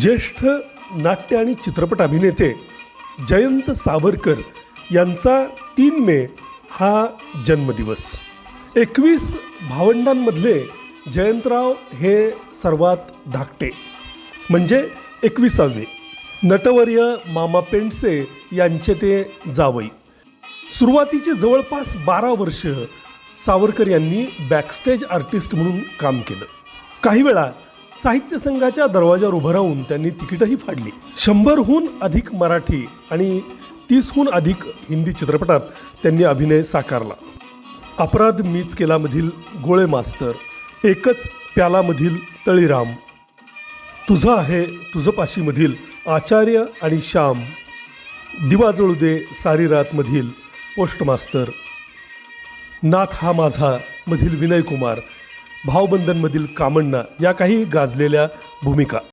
ज्येष्ठ नाट्य आणि चित्रपट अभिनेते जयंत सावरकर यांचा तीन मे हा जन्मदिवस. एकवीस भावंडांमधले जयंतराव हे सर्वात धाकटे. म्हणजे एकविसावे. नटवर्य मामा पेंडसे यांचे ते जावई. सुरुवातीचे जवळपास बारा वर्ष सावरकर यांनी बॅकस्टेज आर्टिस्ट म्हणून काम केलं. काही वेळा साहित्य संघाच्या दरवाजावर उभं राहून त्यांनी तिकीटही फाडली. शंभरहून अधिक मराठी आणि तीसहून अधिक हिंदी चित्रपटात त्यांनी अभिनय साकारला. अपराध मीच केलामधील गोळे मास्तर एकच प्यालामधील तळीराम तुझं आहे तुझं पाशीमधील आचार्य आणि श्याम दिवा जळू दे सारी रातमधील पोस्टमास्तर नाथ हा माझा मधील विनय कुमार भावबंधनमधील कामण्णा या काही गाजलेल्या भूमिका.